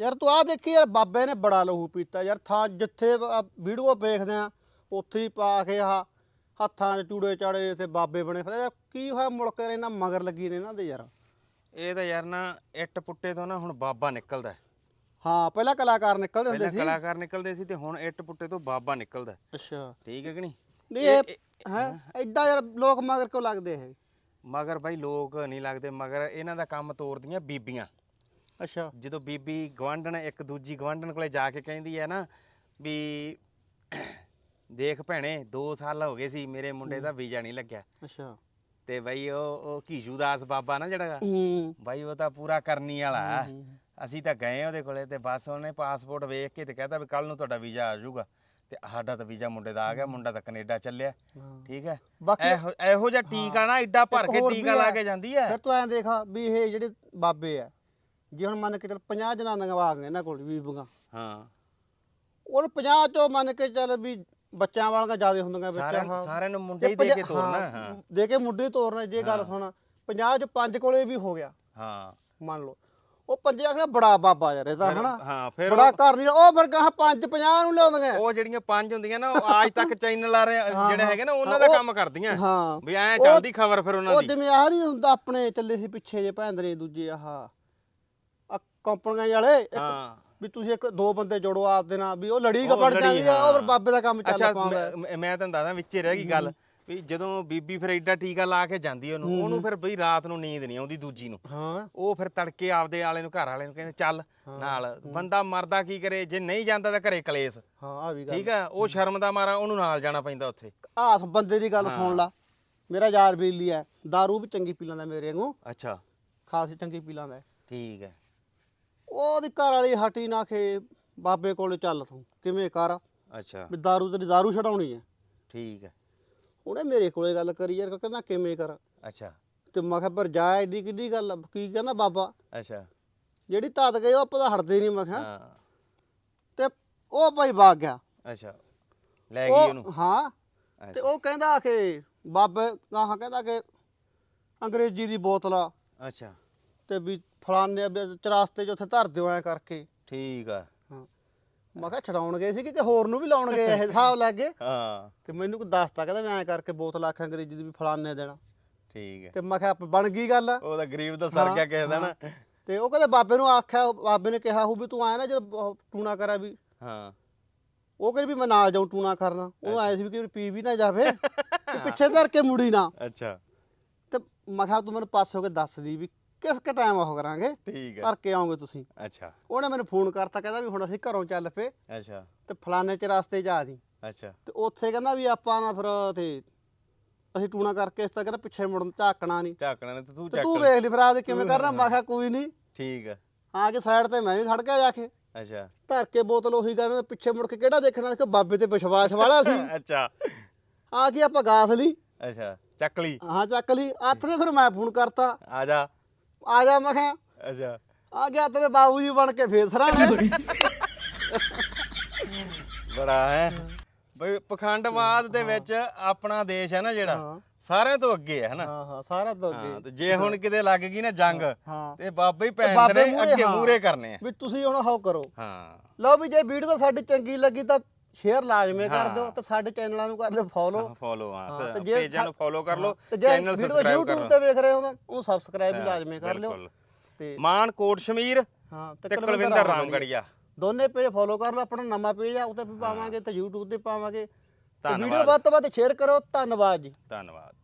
ਯਾਰ ਤੂੰ ਆ ਦੇਖੀ ਯਾਰ ਬਾਬੇ ਨੇ ਬੜਾ ਲਹੂ ਪੀਤਾ ਯਾਰ ਥਾਂ ਜਿੱਥੇ ਵੀਡੀਓ ਵੇਖਦੇ ਆ ਉੱਥੇ ਹੀ ਪਾ ਕੇ ਆ ਹੱਥਾਂ 'ਚ ਚੂੜੇ ਚਾੜੇ ਤੇ ਬਾਬੇ ਬਣੇ ਯਾਰ ਕੀ ਹੋਇਆ ਮੁਲਕ ਇਹਨਾਂ ਮਗਰ ਲੱਗੀ ਨੇ ਇਹਨਾਂ ਦੇ ਯਾਰ? ਇਹ ਤਾਂ ਯਾਰ ਨਾ ਇੱਟ ਪੁੱਟੇ ਤੋਂ ਨਾ ਹੁਣ ਬਾਬਾ ਨਿਕਲਦਾ। ਹੈ। ਹਾਂ ਪਹਿਲਾਂ ਕਲਾਕਾਰ ਨਿਕਲਦੇ ਹੁੰਦੇ ਪਹਿਲਾਂ ਸੀ। ਕਲਾਕਾਰ ਨਿਕਲਦੇ ਸੀ ਤੇ ਹੁਣ ਇੱਟ ਪੁੱਟੇ ਤੋਂ ਬਾਬਾ ਨਿਕਲਦਾ। ਹੈ। ਅੱਛਾ। ਠੀਕ ਹੈ ਕਿ ਨਹੀਂ? ਨਹੀਂ ਇਹ ਹੈ? ਐਡਾ ਯਾਰ ਲੋਕ ਮਗਰ ਕਿਉਂ ਲੱਗਦੇ ਇਹ? ਮਗਰ ਬਾਈ ਲੋਕ ਨਹੀਂ ਲੱਗਦੇ ਮਗਰ ਇਹਨਾਂ ਦਾ ਕੰਮ ਤੋਰਦੀਆਂ ਬੀਬੀਆਂ। ਅੱਛਾ। ਜਦੋਂ ਬੀਬੀ ਗਵਾਂਢਣ ਇੱਕ ਦੂਜੀ ਗਵਾਂਢਣ ਕੋਲੇ ਜਾ ਕੇ ਕਹਿੰਦੀ ਹੈ ਨਾ ਵੀ ਦੇਖ ਭੈਣੇ 2 ਸਾਲ ਹੋ ਗਏ ਸੀ ਮੇਰੇ ਮੁੰਡੇ ਦਾ ਵੀਜ਼ਾ ਨਹੀਂ ਲੱਗਿਆ। ਅੱਛਾ। ਤੇ ਬਈ ਉਹ ਉਹ ਘੀਸ਼ੂ ਦਾਸ ਬਾਬਾ ਨਾ ਜਿਹੜਾ। ਗਾ, ਹੂੰ। ਬਾਈ ਉਹ ਤਾਂ ਪੂਰਾ ਕਰਨੀ ਵਾਲਾ। ਅਸੀਂ ਤਾਂ ਗਏ ਉਹਦੇ ਕੋਲੇ ਤੇ ਬਸ ਉਹਨੇ ਪਾਸਪੋਰਟ ਵੇਖ ਕੇ ਤੇ ਕਹਿੰਦਾ ਵੀ ਕੱਲ ਨੂੰ ਤੁਹਾਡਾ ਵੀਜ਼ਾ ਆ ਜਾਊਗਾ। ਤੇ ਸਾਡਾ ਤਾਂ ਵੀਜ਼ਾ ਮੁੰਡੇ ਦਾ ਆ ਗਿਆ ਮੁੰਡਾ ਤਾਂ ਕੈਨੇਡਾ ਚੱਲਿਆ। ਹਾਂ। ਠੀਕ ਹੈ? ਬਾਕੀ ਇਹੋ ਇਹੋ ਜਿਹਾ ਟੀਕਾ ਨਾ ਐਡਾ ਭਰ ਕੇ ਹੋਰ ਟੀਕਾ ਲਾ ਹੈ। ਕੇ ਜਾਂਦੀ ਹੈ। ਫਿਰ ਤੂੰ ਐਂ ਦੇਖਾ ਵੀ ਇਹ ਜਿਹੜੇ ਬਾਬੇ ਆ ਜੇ ਹੁਣ ਮੰਨ ਕੇ ਚੱਲ 50 ਜਨਾਨੀਆਂ ਆ ਗਈਆਂ ਇਹਨਾਂ ਕੋਲ ਬੀਬੀਆਂ। ਹਾਂ। ਉਹਨ 50 ਚੋਂ ਮੰਨ ਕੇ ਚੱਲ ਵੀ ਬੱਚਿਆਂ ਵਾਲੀਆਂ ਜ਼ਿਆਦਾ ਹੁੰਦੀਆਂ ਵਿੱਚ ਸਾਰਿਆਂ ਹਾਂ। ਸਾਰਿਆਂ ਨੂੰ ਮੁੰਡੇ ਹੀ ਦੇ ਕੇ ਤੋਰਨਾ ਹਾਂ, ਦੇ ਕੇ ਮੁੰਡੇ ਹੀ ਤੋਰਨਾ ਜੇ ਗੱਲ ਸੁਣ 50 ਚ ਪੰਜ ਕੋਲੇ ਵੀ ਹੋ ਗਿਆ। ਹਾਂ। ਮੰਨ ਲਓ। ਉਹ ਪੰਜੇ ਆਖਣਾ ਬੜਾ ਬਾਬਾ ਯਾਰ ਇਹਦਾ ਹਨਾ। ਹਾਂ ਫਿਰ ਬੜਾ ਘਰ ਨਹੀਂ ਉਹ ਫਿਰ ਕਹਾ ਪੰਜ 50 ਨੂੰ ਲਿਆਉਂਦੀਆਂ। ਉਹ ਜਿਹੜੀਆਂ ਪੰਜ ਹੁੰਦੀਆਂ ਨਾ ਉਹ ਆਜ ਤੱਕ ਚੈਨਲ ਆ ਰਹੇ ਜਿਹੜੇ ਹੈਗੇ ਨਾ ਉਹਨਾਂ ਦਾ ਕੰਮ ਕਰਦੀਆਂ। ਹਾਂ। ਵੀ ਐਂ ਚੱਲਦੀ ਖਬਰ ਫਿਰ ਉਹਨਾਂ ਉਹ ਦੀ। ਜਿਵੇਂ ਆਹ ਨਹੀਂ ਹੁੰਦਾ ਆਪਣੇ ਚੱਲੇ ਸੀ ਪਿੱਛੇ ਜੇ ਭੈਂਦਰੇ ਦੂਜੇ ਆਹ। ਆ ਕੰਪਨੀਆਂ ਵਾਲੇ ਇੱਕ ਹਾਂ। ਵੀ ਤੁਸੀਂ ਇੱਕ ਦੋ ਬੰਦੇ ਜੋੜੋ ਆਪਦੇ ਨਾਲ ਵੀ ਉਹ ਲੜੀ ਉਹ ਕਪੜ ਲੜੀ, ਜਾਂਦੀ ਆ ਉਹ ਹਾਂ। ਬਾਬੇ ਦਾ ਕੰਮ ਚੱਲ ਪਾਉਂਦਾ ਮੈਂ- ਮੈਂ ਮੈਂ ਤੁਹਾਨੂੰ ਦੱਸਦਾ ਵਿੱਚੇ ਰਹਿ ਗਈ ਗੱਲ ਵੀ ਜਦੋਂ ਬੀਬੀ ਫਿਰ ਐਡਾ ਟੀਕਾ ਲਾ ਕੇ ਜਾਂਦੀ ਉਹਨੂੰ ਉਹਨੂੰ ਫਿਰ ਬਈ ਰਾਤ ਨੂੰ ਨੀਂਦ ਨਹੀਂ ਆਉਂਦੀ ਦੂਜੀ ਨੂੰ। ਹਾਂ। ਉਹ ਫਿਰ ਤੜਕੇ ਆਪਦੇ ਵਾਲੇ ਨੂੰ ਘਰ ਵਾਲੇ ਨੂੰ ਕਹਿੰਦੇ ਚੱਲ ਨਾਲ ਬੰਦਾ ਮਰਦਾ ਕੀ ਕਰੇ ਜੇ ਨਹੀਂ ਜਾਂਦਾ ਤਾਂ ਘਰੇ ਕਲੇਸ਼। ਹਾਂ ਆ ਵੀ ਗੱਲ ਠੀਕ ਆ। ਉਹ ਸ਼ਰਮ ਦਾ ਮਾਰਾ ਉਹਨੂੰ ਨਾਲ ਜਾਣਾ ਪੈਂਦਾ ਉੱਥੇ। ਆ ਬੰਦੇ ਦੀ ਗੱਲ ਸੁਣ ਲਾ। ਮੇਰਾ ਯਾਰ ਬੇਲੀ ਐ दारू ਵੀ ਚੰਗੀ ਪੀ ਲੈਂਦਾ ਮੇਰੇ ਵਾਂਗੂ। ਅੱਛਾ। ਖਾਸੀ ਚੰਗੀ ਪੀ ਲੈਂਦਾ। ਠੀਕ ਹੈ ਉਹਦੀ ਘਰ ਵਾਲੀ ਹਟੀ ਨਾ ਕੇ ਬਾਬੇ ਕੋਲੇ ਚੱਲ ਤੂੰ ਕਿਵੇਂ ਕਰ ਅੱਛਾ ਵੀ दारू ਤੇਰੀ दारू ਛਡਾਉਣੀ ਐ ਠੀਕ ਹੈ ਉਹਨੇ ਮੇਰੇ ਕੋਲੇ ਗੱਲ ਕਰੀ ਯਾਰ ਕਹਿੰਦਾ ਕਿਵੇਂ ਕਰ ਅੱਛਾ ਤੇ ਮੈਂ ਕਿਹਾ ਪਰ ਜਾ ਐਡੀ ਕਿੱਡੀ ਗੱਲ ਆ? ਕੀ ਕਹਿੰਦਾ ਬਾਬਾ ਅੱਛਾ ਜਿਹੜੀ ਧੱਤ ਗਈ ਉਹ ਆਪਾਂ ਤਾਂ ਹਟਦੇ ਨਹੀਂ ਮੈਂ ਕਿਹਾ ਹਾਂ ਤੇ ਉਹ ਭਾਈ ਭਾਗ ਗਿਆ ਅੱਛਾ ਲੈ ਗਈ ਉਹ ਉਹਨੂੰ ਹਾਂ ਤੇ ਅੱਛਾ ਉਹ ਕਹਿੰਦਾ ਕਿ ਬਾਬੇ ਕਹਾ ਕਹਿੰਦਾ ਕਿ ਅੰਗਰੇਜ਼ੀ ਦੀ ਬੋਤਲ ਆ ਅੱਛਾ ਤੇ ਵੀ ਫਲਾਣੇ ਵੀ ਚਰਾਸਤੇ 'ਚ ਉੱਥੇ ਧਰ ਦਿਓ ਐ ਕਰਕੇ। ਠੀਕ ਆ। ਹਾਂ। ਮੈਂ ਕਿਹਾ ਛਡਾਉਣ ਗਏ ਸੀ ਕਿ ਹੋਰ ਨੂੰ ਵੀ ਲਾਉਣ ਗਏ ਇਹ ਹਿਸਾਬ ਲੱਗ ਗਏ ਹਾਂ। ਤੇ ਮੈਨੂੰ ਕੋਈ ਦੱਸਤਾ ਕਹਿੰਦਾ ਵੀ ਐ ਕਰਕੇ ਬੋਤਲ ਆਖ ਅੰਗਰੇਜ਼ੀ ਦੀ ਵੀ ਫਲਾਣੇ ਦੇਣਾ। ਠੀਕ ਹੈ ਤੇ ਮੈਂ ਕਿਹਾ ਬਣ ਗਈ ਗੱਲ। ਉਹਦਾ ਗਰੀਬ ਦਾ ਸਰ ਗਿਆ ਕਿਸੇ ਦਾ ਨਾ। ਤੇ ਉਹ ਕਹਿੰਦੇ ਬਾਬੇ ਨੂੰ ਆਖਿਆ ਬਾਬੇ ਨੇ ਕਿਹਾ ਹੋ ਵੀ ਤੂੰ ਆਇਆ ਨਾ ਜਦ ਟੂਣਾ ਕਰਾ ਵੀ। ਹਾਂ। ਉਹ ਕਹਿੰਦੇ ਵੀ ਮੈਂ ਨਾਲ ਜਾਉਂ ਟੂਣਾ ਕਰਨਾ। ਉਹ ਆਏ ਸੀ ਵੀ ਕਿ ਪੀ ਵੀ ਨਾ ਜਾਵੇ। ਤੇ ਪਿੱਛੇ ਧਰ ਕੇ ਮੁੜੀ ਨਾ। ਅੱਛਾ। ਤੇ ਮੈਂ ਕਿਹਾ ਤੂੰ ਮੈਨੂੰ ਪਾਸੇ ਹੋ ਕੇ ਦੱਸ ਦੀ ਵੀ ਕਿਸ ਕ ਟਾਈਮ ਉਹ ਕਰਾਂਗੇ? ਠੀਕ ਹੈ। ਧਰ ਕੇ ਆਉਂਗੇ ਤੁਸੀਂ। ਅੱਛਾ। ਉਹਨੇ ਮੈਨੂੰ ਫੋਨ ਕਰਤਾ ਕਹਿੰਦਾ ਵੀ ਹੁਣ ਅਸੀਂ ਘਰੋਂ ਚੱਲ ਪਏ। ਅੱਛਾ। ਤੇ ਫਲਾਣੇ ਚ ਰਸਤੇ ਜਾ ਦੀ ਅੱਛਾ। ਤੇ ਉੱਥੇ ਕਹਿੰਦਾ ਵੀ ਆਪਾਂ ਨਾ ਫਿਰ ਤੇ ਅਸੀਂ ਟੂਣਾ ਕਰਕੇ ਇਸ ਤਾਂ ਕਹਿੰਦਾ ਪਿੱਛੇ ਮੁੜਨ ਝਾਕਣਾ ਨਹੀਂ ਝਾਕਣਾ ਨੇ ਤੇ ਤੂੰ ਤੇ ਚੱਕ ਤੂੰ ਵੇਖ ਲਈ ਫਿਰ ਆਪਦੇ ਕਿਵੇਂ ਕਰਨਾ। ਮੈਂ ਕਿਹਾ ਕੋਈ ਨਹੀਂ ਠੀਕ ਹੈ। ਆ ਕੇ ਸਾਈਡ ਤੇ ਮੈਂ ਵੀ ਖੜ ਗਿਆ ਜਾ ਕੇ। ਅੱਛਾ। ਧਰ ਕੇ ਬੋਤਲ ਉਹੀ ਕਰਨਾ ਪਿੱਛੇ ਮੁੜ ਕੇ ਕਿਹੜਾ ਦੇਖਣਾ? ਕਿ ਬਾਬੇ ਤੇ ਵਿਸ਼ਵਾਸ ਵਾਲਾ ਸੀ। ਅੱਛਾ। ਆ ਕੇ ਆਪਾਂ ਗਾਸ ਲਈ। ਅੱਛਾ। ਚੱਕ ਲਈ। ਹਾਂ ਚੱਕ ਲਈ। ਹੱਥ ਤੇ ਫਿਰ ਮੈਂ ਫੋਨ ਕਰਤਾ। ਆ ਜਾ। ਆ ਜਾ ਮੈਂ ਕਿਹਾ ਅੱਛਾ। ਆ ਗਿਆ ਤੇਰੇ ਬਾਬੂ ਜੀ ਬਣ ਕੇ ਫੇਰ ਸਰਾਂ ਬੜਾ ਹੈ। ਬਈ ਪਖੰਡਵਾਦ ਦੇ ਵਿੱਚ ਆਪਣਾ ਦੇਸ਼ ਹੈ ਨਾ ਜਿਹੜਾ। ਸਾਰਿਆਂ ਤੋਂ ਅੱਗੇ ਹੈ ਹਨਾ ਹਾਂ ਹਾਂ ਸਾਰਾ ਤੋਂ ਅੱਗੇ। ਤੇ ਜੇ ਹੁਣ ਕਿਤੇ ਲੱਗ ਗਈ ਨਾ ਜੰਗ ਤੇ ਬਾਬੇ ਹੀ ਭੈਣ ਦੇ ਅੱਗੇ। ਮੂਰੇ ਕਰਨੇ ਆ। ਵੀ ਤੁਸੀਂ ਹੁਣ ਹਾਉ ਕਰੋ। ਹਾਂ। ਲਓ ਵੀ ਜੇ ਵੀਡੀਓ ਸਾਡੀ ਚੰਗੀ ਲੱਗੀ ਤਾਂ ਸ਼ੇਅਰ ਲਾਜ਼ਮੀ ਕਰ ਦਿਓ ਤੇ ਸਾਡੇ ਚੈਨਲਾਂ ਨੂੰ ਕਰ ਲਿਓ ਫੋਲੋ ਫੋਲੋ ਹਾਂ, ਤੇ ਜੇ ਪੇਜਾਂ ਨੂੰ ਫੋਲੋ ਕਰ ਲਓ ਚੈਨਲ ਸਬਸਕ੍ਰਾਈਬ ਕਰ YouTube ਤੇ ਵੇਖ ਰਹੇ ਹੋ ਤਾਂ ਉਹਨੂੰ ਸਬਸਕ੍ਰਾਈਬ ਵੀ ਲਾਜ਼ਮੀ ਕਰ ਲਿਓ। ਤੇ ਮਾਨ ਕੋਟ ਸ਼ਮੀਰ ਹਾਂ ਤੇ ਕੁਲਵਿੰਦਰ ਰਾਮਗੜੀਆ। ਦੋਨੇ ਪੇਜ ਫੋਲੋ ਕਰ ਲਓ ਆਪਣਾ ਨਵਾਂ ਪੇਜ ਆ ਉੱਤੇ ਵੀ ਪਾਵਾਂਗੇ ਤੇ YouTube ਤੇ ਪਾਵਾਂਗੇ। ਧੰਨਵਾਦ। ਵੀਡੀਓ ਵੱਧ ਤੋਂ ਵੱਧ ਸ਼ੇਅਰ ਕਰੋ ਧੰਨਵਾਦ ਜੀ। ਧੰਨਵਾਦ।